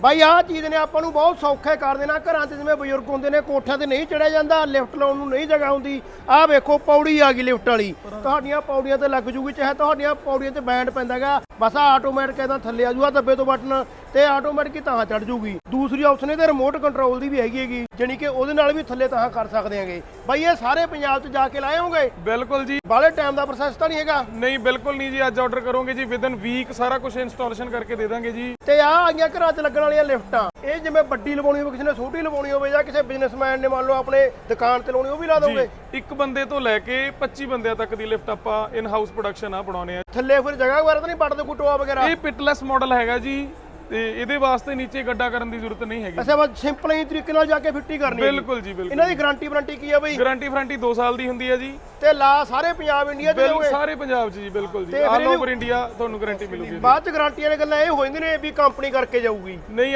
ਬਾਈ ਆਹ ਚੀਜ਼ ਨੇ ਆਪਾਂ ਨੂੰ ਬਹੁਤ ਸੌਖੇ ਕਰ ਦੇਣਾ। ਘਰਾਂ 'ਚ ਜਿਵੇਂ ਬਜ਼ੁਰਗ ਹੁੰਦੇ ਨੇ ਕੋਠਿਆਂ ਤੇ ਨਹੀਂ ਚੜਿਆ ਜਾਂਦਾ ਲਿਫਟ ਲਾਉਣ ਨੂੰ ਨਹੀਂ ਜਗ੍ਹਾ ਹੁੰਦੀ। ਆਹ ਵੇਖੋ ਪੌੜੀ ਆ ਗਈ ਲਿਫਟ ਵਾਲੀ। ਤੁਹਾਡੀਆਂ ਪੌੜੀਆਂ ਤੇ ਲੱਗ ਜੂਗੀ ਚਾਹੇ ਤੁਹਾਡੀਆਂ ਪੌੜੀਆਂ ਤੇ ਬੈਂਡ ਪੈਂਦਾਗਾ ਬਸ ਆ ਆਟੋਮੈਟਿਕ ਇਹਦਾ ਥੱਲੇ ਆ ਜੂਗਾ ਦੱਬੇ ਤੋਂ ਬਟਨ ਤੇ ਆਟੋਮੈਟਿਕ ਹੀ ਤਾਂ ਚੜ ਜੂਗੀ। ਦੂਸਰੀ ਆਪਸ਼ਨ ਇਹਦੇ ਰਿਮੋਟ ਕੰਟਰੋਲ ਦੀ ਵੀ ਹੈਗੀ ਹੈਗੀ ਜਾਣੀ ਕਿ ਉਹਦੇ ਨਾਲ ਵੀ ਥੱਲੇ ਤਾਂ ਕਰ ਸਕਦੇ ਆਂਗੇ ਬਾਈ ਇਹ ਸਾਰੇ ਪੰਜਾਬ 'ਚ ਜਾ ਕੇ ਲਾਏ ਹੋਗੇ ਬਿਲਕੁਲ ਜੀ। ਬਾਲੇ ਟਾਈਮ ਦਾ ਪ੍ਰੋਸੈਸ ਤਾਂ ਨਹੀਂ ਹੈਗਾ? ਨਹੀਂ ਬਿਲਕੁਲ ਨਹੀਂ ਜੀ ਅੱਜ ਆਰਡਰ ਕਰੋਗੇ ਜੀ ਵਿਦਨ ਵੀਕ ਸਾਰਾ ਕੁਝ ਇੰਸਟਾਲੇਸ਼ਨ ਕਰਕੇ ਦੇ ਦਾਂਗੇ ਜੀ। ਤੇ ਆ ਆਈਆਂ ਘਰਾਂ 'ਚ ਲੱਗਣ ਵਾਲੀਆਂ ਲਿਫਟਾਂ। ਇਹ ਜਿਵੇਂ ਵੱਡੀ ਲਵਾਉਣੀ ਹੋਵੇ ਕਿਸੇ ਨੇ ਛੋਟੀ ਲਵਾਉਣੀ ਹੋਵੇ ਜਾਂ ਕਿਸੇ ਬਿਜ਼ਨਸਮੈਨ ਨੇ ਮੰਨ ਲਓ ਆਪਣੇ ਦੁਕਾਨ ਤੇ ਲਾਉਣੀ ਉਹ ਵੀ ਲਾ ਦੋਗੇ? ਇੱਕ ਬੰਦੇ ਤੋਂ ਲੈ ਕੇ 25 ਬੰਦਿਆਂ ਤੱਕ ਦੀ ਲਿਫਟ ਆਪਾਂ ਇਨ ਹਾਊਸ ਪ੍ਰੋਡਕਸ਼ਨ ਆ ਬਣਾਉਣੇ ਆ। ਥੱਲੇ ਫਿਰ ਜਗ੍ਹਾ ਵਗੈਰਾ ਤਾਂ ਨਹੀਂ ਪੜਦੇ ਕੋਈ ਟੋਆ ਵਗੈਰਾ? ਇਹ ਪਿਟਲੈਸ ਮਾਡਲ ਹੈਗਾ ਜੀ। ਤੇ ਇਹਦੇ ਵਾਸਤੇ ਨੀਚੇ ਗੱਡਾ ਕਰਨ ਦੀ ਜ਼ਰੂਰਤ ਨਹੀਂ ਹੈਗੀ। ਅੱਛਾ ਬਸ ਸਿੰਪਲ ਹੀ ਤਰੀਕੇ ਨਾਲ ਜਾ ਕੇ ਫਿੱਟੀ ਕਰਨੀ ਹੈ ਬਿਲਕੁਲ ਜੀ ਬਿਲਕੁਲ। ਇਹਨਾਂ ਦੀ ਗਾਰੰਟੀ ਵਾਰੰਟੀ ਕੀ ਆ ਬਈ? ਗਾਰੰਟੀ ਫਰੰਟੀ 2 ਸਾਲ ਦੀ ਹੁੰਦੀ ਹੈ ਜੀ। ਤੇ ਲਾ ਸਾਰੇ ਪੰਜਾਬ ਇੰਡੀਆ ਚ ਬਿਲ ਦੋਗੇ ਸਾਰੇ ਪੰਜਾਬ 'ਚ ਜੀ ਬਿਲਕੁਲ ਜੀ। ਆਲ ਓਵਰ ਇੰਡੀਆ ਤੁਹਾਨੂੰ ਗਾਰੰਟੀ ਮਿਲੂਗੀ ਬਾਅਦ ਚ ਗਾਰੰਟੀ ਵਾਲੀ ਗੱਲਾਂ ਇਹ ਹੋ ਜਾਂਦੀਆਂ ਨੇ ਵੀ ਕੰਪਨੀ ਕਰਕੇ ਜਾਊਗੀ। ਨਹੀਂ